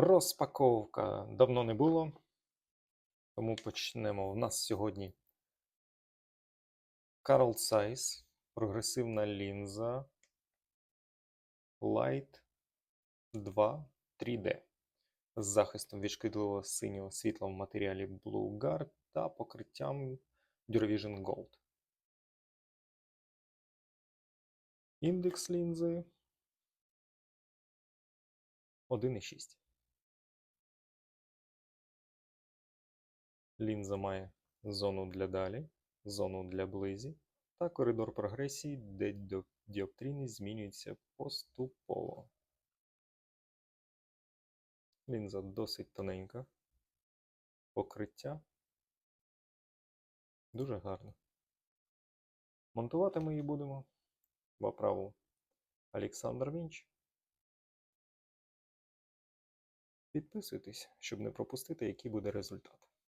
Розпаковка давно не було, тому почнемо. У нас сьогодні Carl Zeiss, прогресивна лінза Light 2 3D з захистом від шкідливого синього світла в матеріалі Blue Guard та покриттям Duravision Gold. Індекс лінзи 1,6. Лінза має зону для далі, зону для близі та коридор прогресії, де діо- діоптрійність змінюється поступово. Лінза досить тоненька. Покриття дуже гарне. Монтувати ми її будемо в оправу Олександр Вінч. Підписуйтесь, щоб не пропустити, який буде результат.